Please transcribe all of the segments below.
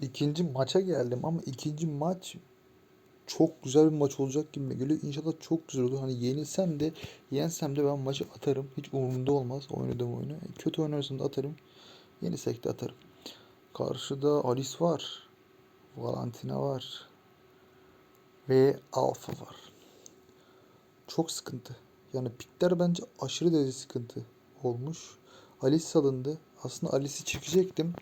ikinci maça geldim ama ikinci maç çok güzel bir maç olacak gibi geliyor. İnşallah çok güzel olur. Hani yenilsem de yensem de ben maçı atarım. Hiç umurumda olmaz oynadığım oyunu. Kötü oynarsam da atarım. Yenisek de atarım. Karşıda Alice var. Valentina var. Ve Alpha var. Çok sıkıntı. Yani pikler bence aşırı derece sıkıntı olmuş. Alice salındı. Aslında Alice'i çekecektim.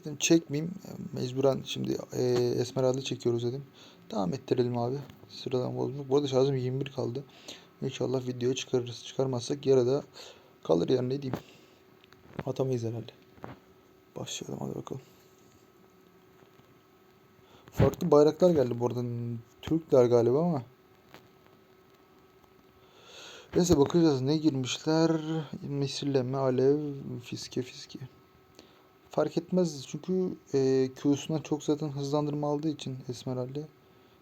Dedim çekmeyeyim. Mecburen şimdi e, Esmeralda çekiyoruz dedim. Devam ettirelim abi. Sıradan bozmak. Bu arada şarjım 21 kaldı. İnşallah videoya çıkarırız. Çıkarmazsak yarıda kalır yani ne diyeyim. Atamayız herhalde. Başlayalım hadi bakalım. Farklı bayraklar geldi bu arada. Türkler galiba ama. Neyse bakacağız ne girmişler. Misilleme, alev, fiske fiske. Fark etmez çünkü e, Q'sundan çok zaten hızlandırma aldığı için Esmeralda.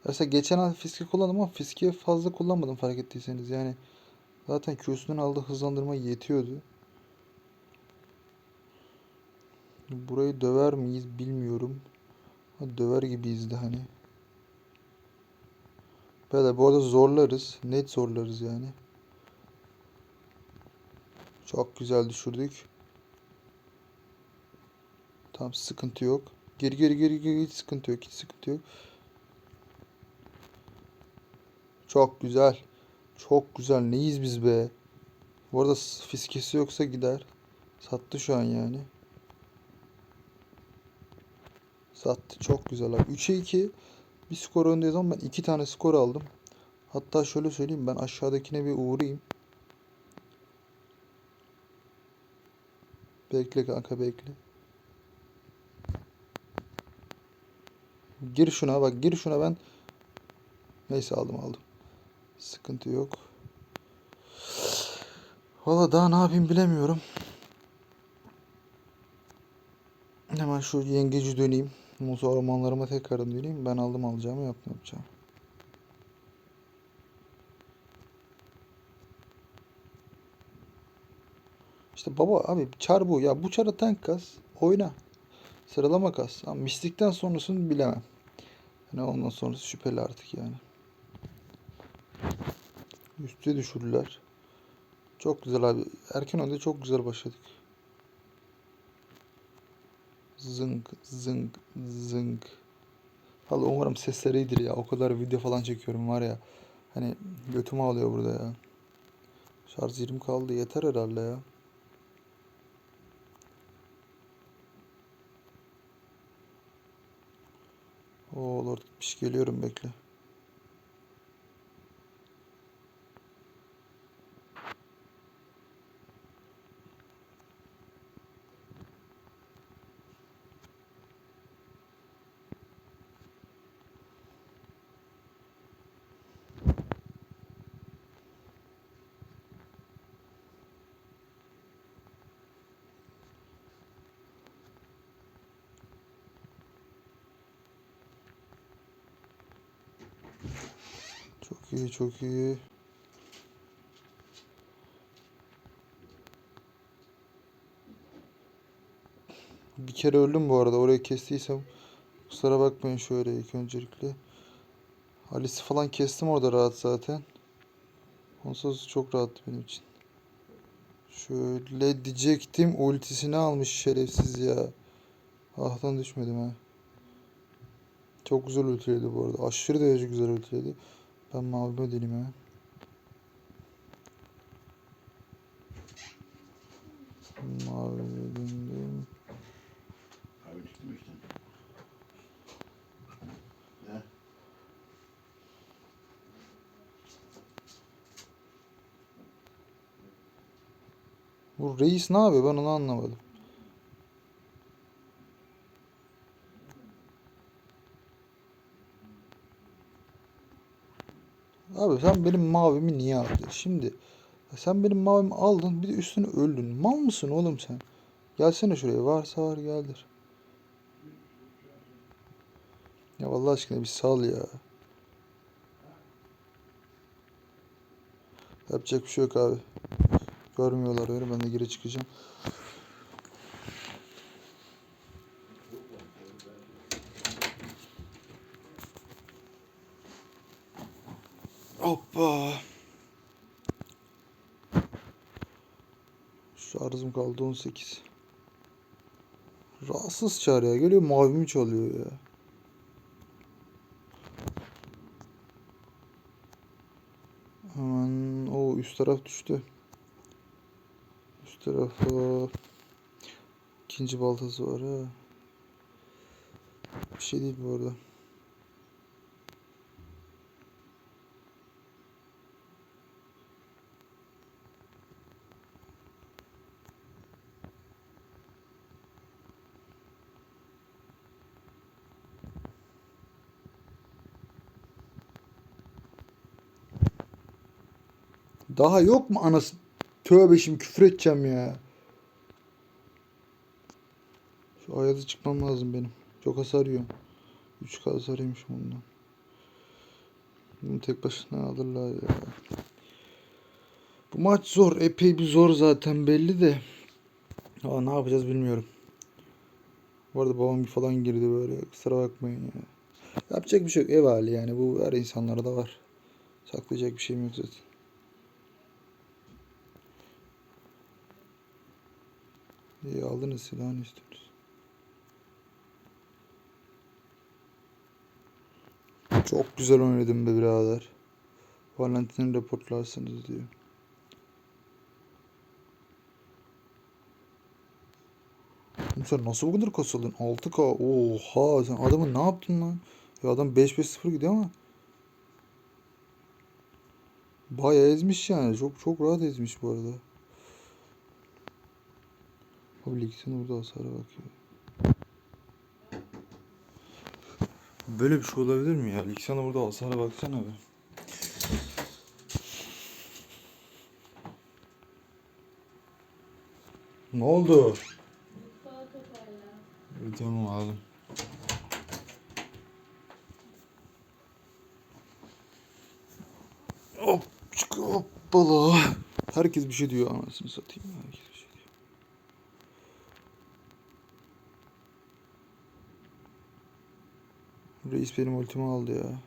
Mesela geçen ay fiske kullandım ama fiske fazla kullanmadım fark ettiyseniz. Yani zaten Q'sundan aldığı hızlandırma yetiyordu. Burayı döver miyiz bilmiyorum. Döver gibiyiz de hani. Böyle bu arada zorlarız. Net zorlarız yani. Çok güzel düşürdük. Tamam sıkıntı yok. Geri geri geri geri hiç sıkıntı yok. Hiç sıkıntı yok. Çok güzel. Çok güzel. Neyiz biz be? Bu arada fiskesi yoksa gider. Sattı şu an yani. Sattı. Çok güzel abi. 3'e 2 bir skor öndeyiz ama ben 2 tane skor aldım. Hatta şöyle söyleyeyim ben aşağıdakine bir uğrayayım. Bekle kanka bekle. Gir şuna bak gir şuna ben. Neyse aldım aldım. Sıkıntı yok. Valla daha ne yapayım bilemiyorum. Hemen şu yengeci döneyim. Muz ormanlarıma tekrardan döneyim. Ben aldım alacağımı yaptım yapacağım. İşte baba abi çar bu. Ya bu çara tank kas. Oyna. Sıralama kas. Ama mistikten sonrasını bilemem. Hani ondan sonrası şüpheli artık yani. Üste düşürdüler. Çok güzel abi. Erken önde çok güzel başladık. Zınk zınk zınk. Valla umarım sesleri iyidir ya. O kadar video falan çekiyorum var ya. Hani götüm ağlıyor burada ya. Şarj 20 kaldı. Yeter herhalde ya. Oo Lord gitmiş geliyorum bekle. Çok iyi çok iyi. Bir kere öldüm bu arada. Orayı kestiysem kusura bakmayın şöyle ilk öncelikle. Alice'i falan kestim orada rahat zaten. Onsuz çok rahattı benim için. Şöyle diyecektim. Ultisini almış şerefsiz ya. Ahtan düşmedim ha. Çok güzel ultiledi bu arada. Aşırı derece güzel ultiledi. Mavime deneyim ha. Mavime döndüm. Abi tuttum işte. Ne? Bu reis ne yapıyor ben onu anlamadım. Abi sen benim mavimi niye aldın? Şimdi sen benim mavimi aldın bir de üstüne öldün. Mal mısın oğlum sen? Gelsene şuraya varsa var geldir. Ya vallahi aşkına bir sal ya. Yapacak bir şey yok abi. Görmüyorlar beni ben de geri çıkacağım. Hoppa. Şarjım kaldı 18. Rahatsız çağır ya. Geliyor mavimi çalıyor ya. Hemen o üst taraf düştü. Üst tarafta ikinci baltası var ha. Bir şey değil bu arada. Daha yok mu anası? Tövbe şimdi küfür edeceğim ya. Şu ayazı çıkmam lazım benim. Çok hasar yiyorum. 3K hasar yemişim ondan. Bunu tek başına alırlar ya. Bu maç zor. Epey bir zor zaten belli de. Ama ne yapacağız bilmiyorum. Bu arada babam bir falan girdi böyle. Kusura bakmayın ya. Yapacak bir şey yok. Ev hali yani. Bu her insanlarda var. Saklayacak bir şeyim yok zaten. İyi aldınız silahını istiyoruz. Çok güzel oynadım be birader. Valentin'i reportlarsınız diyor. Sen nasıl bu kadar kasıldın? 6K. Oha sen adamı ne yaptın lan? Ya adam 5-5-0 gidiyor ama. Bayağı ezmiş yani. Çok çok rahat ezmiş bu arada. Abi Lix'in orada hasara bak ya. Böyle bir şey olabilir mi ya? Lix'in burada hasara baksana be. Ne oldu? Tamam aldım. Hop çık hoppala. Herkes bir şey diyor anasını satayım. Herkes bir şey diyor. Reis benim ultimi aldı ya.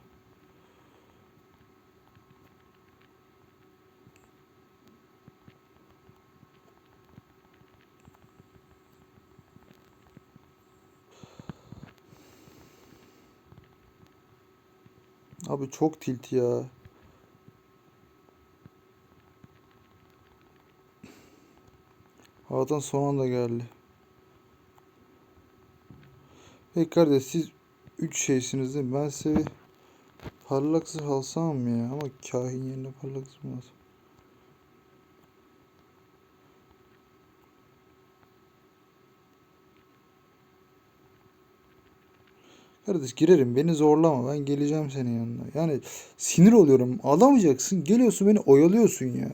Abi çok tilt ya. Havadan son anda geldi. Hey kardeş siz üç şeysiniz? Ben size parlak zırh alsam mı ya? Ama kahin yerine parlak zırh mı alsam? Kardeş girerim beni zorlama ben geleceğim senin yanına. Yani sinir oluyorum alamayacaksın geliyorsun beni oyalıyorsun ya.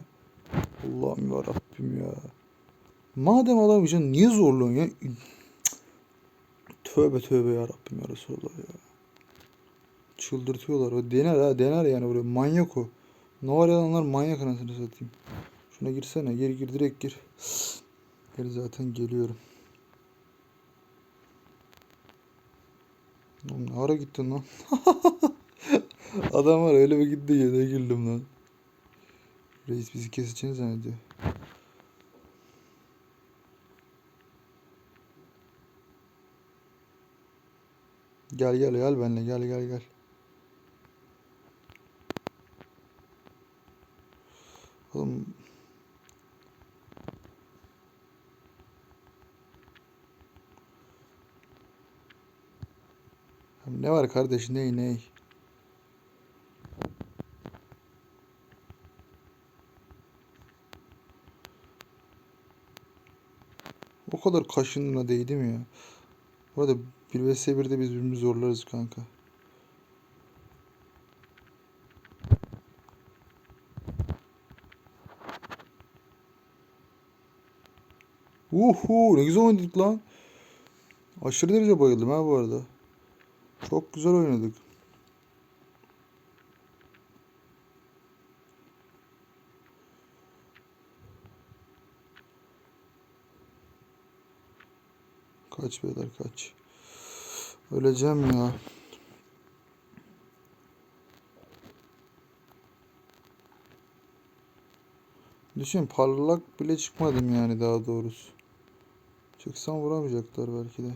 Allah'ım ya Rabbim ya. Madem alamayacaksın niye zorluyorsun ya? Tövbe tövbe ya Rabbim ya Resulallah ya. Çıldırtıyorlar. O dener ha dener yani buraya. Manyak o. Noel alanlar manyak anasını satayım. Şuna girsene. Gir gir direkt gir. Gel zaten geliyorum. Oğlum ne ara gittin lan? Adam var öyle bir gitti ya ne güldüm lan. Reis bizi keseceğini zannediyor. Gel gel gel benimle gel gel gel. Oğlum ne var kardeş ney ney? O kadar kaşınına değdi mi ya? Bu arada 1 vs 1'de biz birbirimizi zorlarız kanka. Uhu ne güzel oynadık lan. Aşırı derece bayıldım ha bu arada. Çok güzel oynadık. Kaç beyler kaç. Öleceğim ya. Düşün parlak bile çıkmadım yani daha doğrusu. Çıksam vuramayacaklar belki de.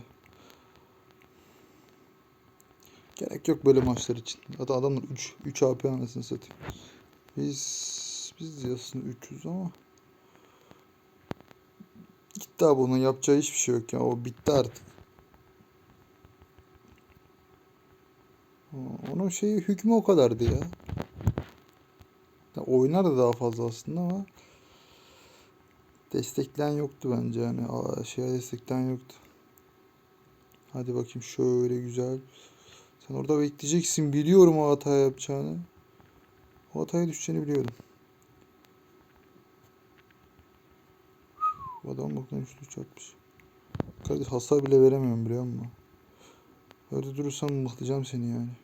Gerek yok böyle maçlar için. Hatta adamlar 3 3 AP anasını satayım. Biz biz aslında 300 ama gitti abi onun yapacağı hiçbir şey yok ya. O bitti artık. Onun şeyi hükmü o kadardı ya. ya oynar da daha fazla aslında ama destekleyen yoktu bence yani. Şeye destekleyen yoktu. Hadi bakayım şöyle güzel. Sen orada bekleyeceksin. Biliyorum o hata yapacağını. O hataya düşeceğini biliyordum. Adam bakın üçlü çarpmış. Kardeş hasar bile veremiyorum biliyor musun? Öyle durursam mıhlayacağım seni yani.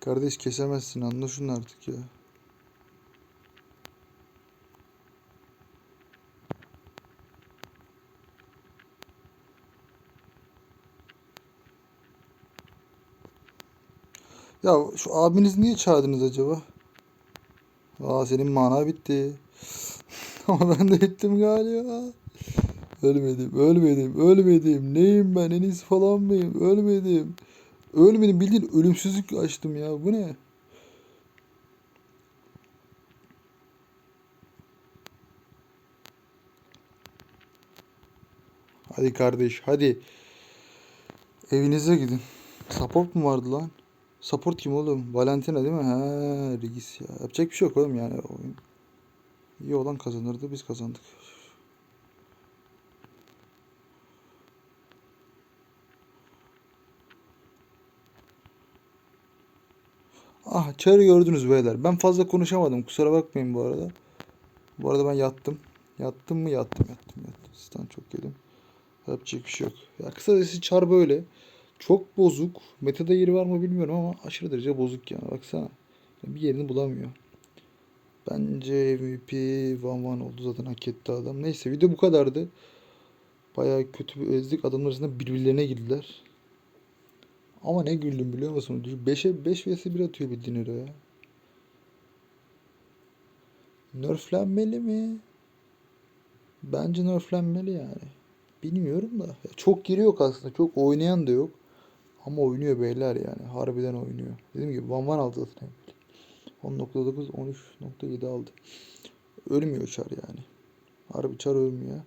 Kardeş kesemezsin anla şunu artık ya. Ya şu abiniz niye çağırdınız acaba? Aa senin mana bitti. Ama ben de ettim galiba. Ölmedim, ölmedim, ölmedim. Neyim ben? En iyisi falan mıyım? Ölmedim. Ölmedim bildiğin ölümsüzlük açtım ya. Bu ne? Hadi kardeş, hadi. Evinize gidin. Support mu vardı lan? Support kim oğlum? Valentina değil mi? Ha, Rigis ya. Yapacak bir şey yok oğlum yani. Oyun. İyi olan kazanırdı. Biz kazandık. Ah çarı gördünüz beyler. Ben fazla konuşamadım. Kusura bakmayın bu arada. Bu arada ben yattım. Yattım mı? Yattım yattım yattım. Sizden çok yedim. Yapacak bir şey yok. Ya kısacası çar böyle. Çok bozuk. Meta'da yeri var mı bilmiyorum ama aşırı derece bozuk yani. Baksana. Bir yerini bulamıyor. Bence MVP Van Van oldu zaten hak etti adam. Neyse video bu kadardı. Bayağı kötü bir ezdik. Adamlar arasında birbirlerine girdiler. Ama ne güldüm biliyor musun? 5'e 5 vs 1 atıyor bildiğin yere ya. Nerflenmeli mi? Bence nerflenmeli yani. Bilmiyorum da. Çok giri yok aslında. Çok oynayan da yok. Ama oynuyor beyler yani. Harbiden oynuyor. Dediğim gibi Van Van aldı zaten. 10.9 13.7 aldı. Ölmüyor Çar yani. Harbi Çar ölmüyor.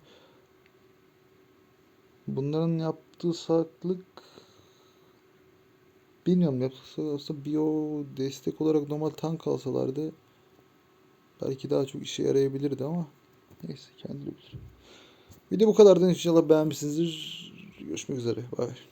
Bunların yaptığı saklık bilmiyorum yaptığı aslında bio destek olarak normal tank alsalardı belki daha çok işe yarayabilirdi ama neyse kendileri bilir. Video bu kadardı inşallah beğenmişsinizdir. Görüşmek üzere. Bye.